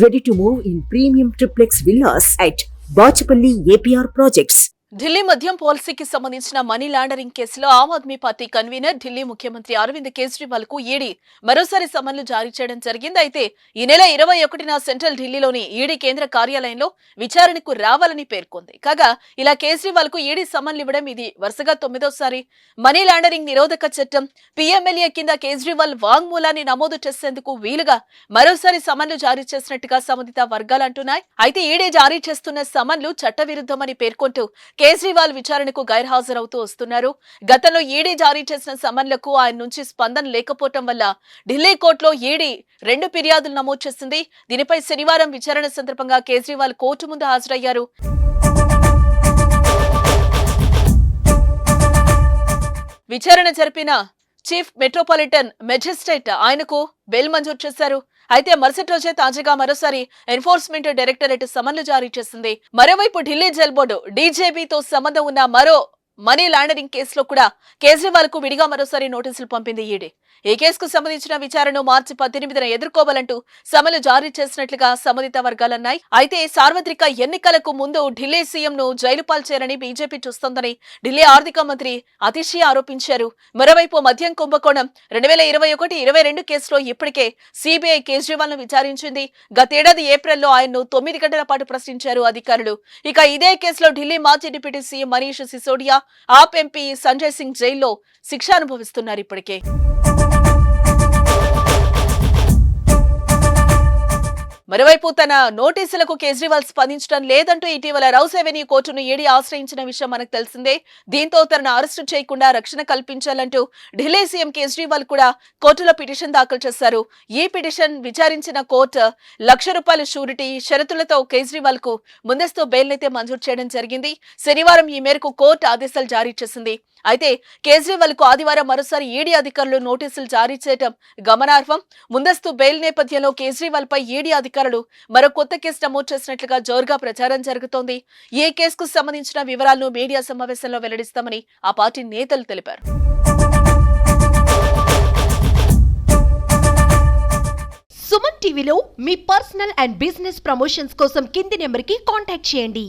ready to move in premium triplex villas at Bachapalli APR Projects. Delhi మద్యం పాలసీకి సంబంధించిన money laundering కేసులో Aam Aadmi party convener Delhi ముఖ్యమంత్రి అరవింద్ కేజ్రీవాల్కు ఈడీ మరోసారి సమన్లు జారీ చేయడం జరిగింది. అయితే ఈ నెల ఇరవై ఒకటిన సెంట్రల్ ఢిల్లీలోని ఈడీ కేంద్ర కార్యాలయంలో విచారణకు రావాలని పేర్కొంది. కాగా ఇలా కేజ్రీవాల్కు ఈడీ సమన్లు ఇవ్వడం ఇది వరుసగా తొమ్మిదోసారి. మనీ లాండరింగ్ నిరోధక చట్టం పీఎంఎల్ఏ కింద కేజ్రీవాల్ వాంగ్మూలాన్ని నమోదు చేసేందుకు వీలుగా మరోసారి సమన్లు జారీ చేసినట్టుగా సంబంధిత వర్గాలు అంటున్నాయి. అయితే ఈడీ జారీ చేస్తున్న సమన్లు చట్టవిరుద్ధమని పేర్కొంటూ కేజ్రీవాల్ విచారణకు గైర్హాజరవుతూ వస్తున్నారు. గతంలో ఈడీ జారీ చేసిన సమన్లకు ఆయన నుంచి స్పందన లేకపోవటం వల్ల ఢిల్లీ కోర్టులో ఈడీ రెండు ఫిర్యాదులు నమోదు చేసింది. దీనిపై శనివారం విచారణ సందర్భంగా కేజ్రీవాల్ కోర్టు ముందు హాజరయ్యారు. విచారణ జరిపిన చీఫ్ మెట్రోపాలిటన్ మెజిస్ట్రేట్ ఆయనకు బెయిల్ మంజూరు చేశారు. అయితే మరుసటి రోజే తాజాగా మరోసారి ఎన్ఫోర్స్మెంట్ డైరెక్టరేట్ సమన్లు జారీ చేసింది. మరోవైపు ఢిల్లీ జైల్ బోర్డు డీజేబీతో సంబంధం ఉన్న మరో మనీ లాండరింగ్ కేసులో కూడా కేజ్రీవాల్కు విడిగా మరోసారి నోటీసులు పంపింది ఈడీ. ఈ కేసుకు సంబంధించిన విచారణను మార్చి పద్దెనిమిదిన ఎదుర్కోవాలంటూ సమలు జారీ చేసినట్లుగా సంబంధిత వర్గాలన్నాయి అయితే సార్వత్రిక ఎన్నికలకు ముందు ఢిల్లీ సీఎం ను జైలు పాల్చేయాలని బీజేపీ చూస్తోందని ఢిల్లీ ఆర్థిక మంత్రి అతిషి ఆరోపించారు. మరోవైపు మద్యం కుంభకోణం రెండు వేల ఇరవై ఒకటి ఇరవై రెండు కేసులో ఇప్పటికే సిబిఐ కేజ్రీవాల్ను విచారించింది. గతేడాది ఏప్రిల్లో ఆయన్ను తొమ్మిది గంటల పాటు ప్రశ్నించారు అధికారులు. ఇక ఇదే కేసులో ఢిల్లీ మాజీ deputy CM Manish Sisodia AAP MP Sanjay Singh జైల్లో శిక్ష అనుభవిస్తున్నారు ఇప్పటికే. మరోవైపు తన నోటీసులకు కేజ్రీవాల్ స్పందించడం లేదంటూ ఇటీవల రౌస్ అవెన్యూ కోర్టును ఈడీ ఆశ్రయించిన విషయం మనకు తెలిసిందే. దీంతో తనను అరెస్టు చేయకుండా రక్షణ కల్పించాలంటూ ఢిల్లీ సీఎం కేజ్రీవాల్ కూడా కోర్టులో పిటిషన్ దాఖలు చేశారు. ఈ పిటిషన్ విచారించిన కోర్టు లక్ష రూపాయల షూరిటీ షరతులతో కేజ్రీవాల్కు ముందస్తు బెయిల్ అయితే మంజూరు చేయడం జరిగింది. శనివారం ఈ మేరకు కోర్టు ఆదేశాలు జారీ చేసింది. అయితే కేజ్రీవాల్కు ఆదివారం మరోసారి ఈడీ అధికారులు నోటీసులు జారీ చేయడం గమనార్హం. ముందస్తు బెయిల్ నేపథ్యంలో కేజ్రీవాల్ పై ఈడీ అధికారులు మరో కొత్త కేసు నమోదు చేసినట్లుగా జోరుగా ప్రచారం జరుగుతోంది. ఏ కేసుకు సంబంధించిన వివరాలను మీడియా సమావేశంలో వెల్లడిస్తామని ఆ పార్టీ నేతలు తెలిపారు. సుమన్ టీవీలో మీ పర్సనల్ అండ్ బిజినెస్ ప్రమోషన్స్ కోసం కింది నెంబర్కి కాంటాక్ట్ చేయండి.